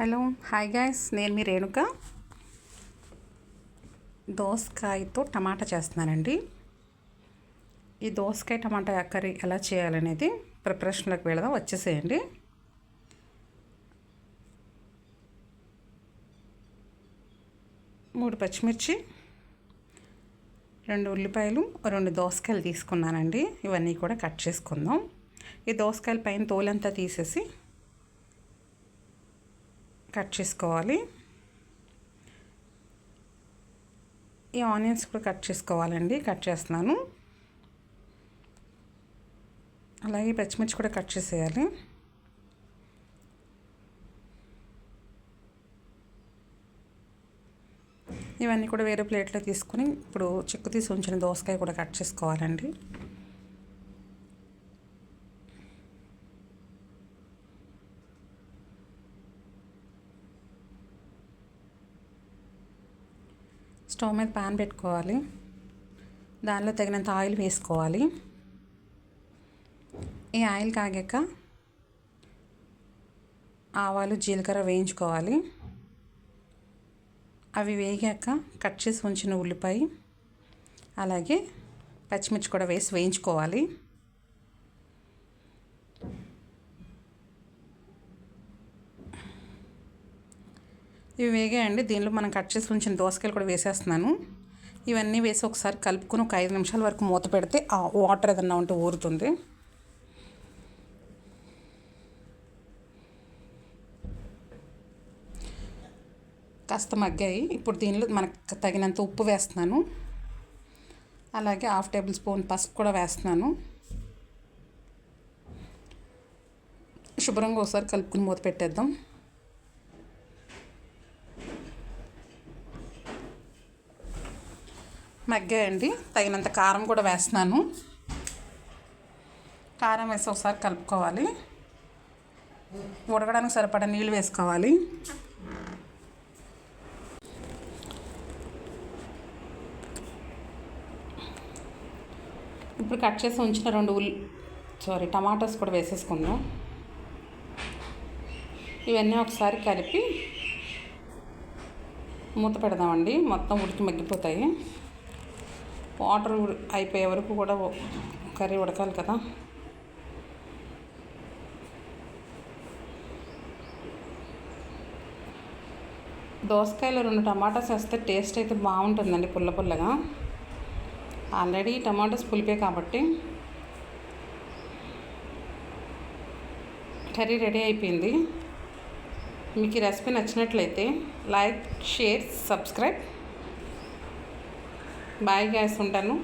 Hello hi guys. నేను మీ రేణుక. దోసకాయతో టమాటా చేస్తున్నానండి. ఈ దోసకాయ టమాటా కర్రీ ఎలా చేయాలనేది ప్రిపరేషన్లోకి వెళదాం వచ్చేసేయండి. మూడు పచ్చిమిర్చి రెండు ఉల్లిపాయలు రెండు దోసకాయలు తీసుకున్నానండి. ఇవన్నీ కూడా కట్ చేసుకుందాం. ఈ దోసకాయల పైన తోలంతా తీసేసి కట్ చేసుకోవాలి. ఈ ఆనియన్స్ కూడా కట్ చేసుకోవాలండి కట్ చేస్తున్నాను. అలాగే పచ్చిమిర్చి కూడా కట్ చేసేయాలి. ఇవన్నీ కూడా వేరే ప్లేట్లో తీసుకుని ఇప్పుడు చిక్కు తీసి ఉంచిన దోసకాయ కూడా కట్ చేసుకోవాలండి. స్టవ్ మీద ప్యాన్ పెట్టుకోవాలి. దానిలో తగినంత ఆయిల్ వేసుకోవాలి. ఈ ఆయిల్ కాగాక ఆవాలు జీలకర్ర వేయించుకోవాలి. అవి వేగాక కట్ చేసి ఉంచిన ఉల్లిపాయ అలాగే పచ్చిమిర్చి కూడా వేసి వేయించుకోవాలి. ఇవి వేగాయండి దీనిలో మనం కట్ చేసి ఉంచిన దోసకాయలు కూడా వేసేస్తున్నాను. ఇవన్నీ వేసి ఒకసారి కలుపుకొని ఒక ఐదు నిమిషాల వరకు మూత పెడితే ఆ వాటర్ ఏదన్నా ఉంటే ఊరుతుంది. కాస్త మగ్గాయి. ఇప్పుడు దీనిలో మనకు తగినంత ఉప్పు వేస్తున్నాను. అలాగే హాఫ్ టేబుల్ స్పూన్ పసుపు కూడా వేస్తున్నాను. శుభ్రంగా ఒకసారి కలుపుకుని మూత పెట్టేద్దాం. మగ్గాయండి తగినంత కారం కూడా వేస్తున్నాను. కారం వేసి ఒకసారి కలుపుకోవాలి. ఉడకడానికి సరిపడా నీళ్ళు వేసుకోవాలి. ఇప్పుడు కట్ చేసి ఉంచిన రెండు ఉల్లి సారీ టమాటోస్ కూడా వేసేసుకుందాం. ఇవన్నీ ఒకసారి కలిపి మూత పెడదామండి. మొత్తం ఉడికి మగ్గిపోతాయి. వాటర్ అయిపోయే వరకు కూడా కర్రీ ఉడకాలి కదా. దోసకాయలు రెండు టమాటాస్ వేస్తే టేస్ట్ అయితే బాగుంటుందండి పుల్ల పుల్లగా. ఆల్రెడీ టమాటాస్ పులిపే కాబట్టి కర్రీ రెడీ అయిపోయింది. మీకు ఈ రెసిపీ నచ్చినట్లయితే లైక్ షేర్ సబ్స్క్రైబ్. బాయ్ గ్యాస్ ఉంటాను.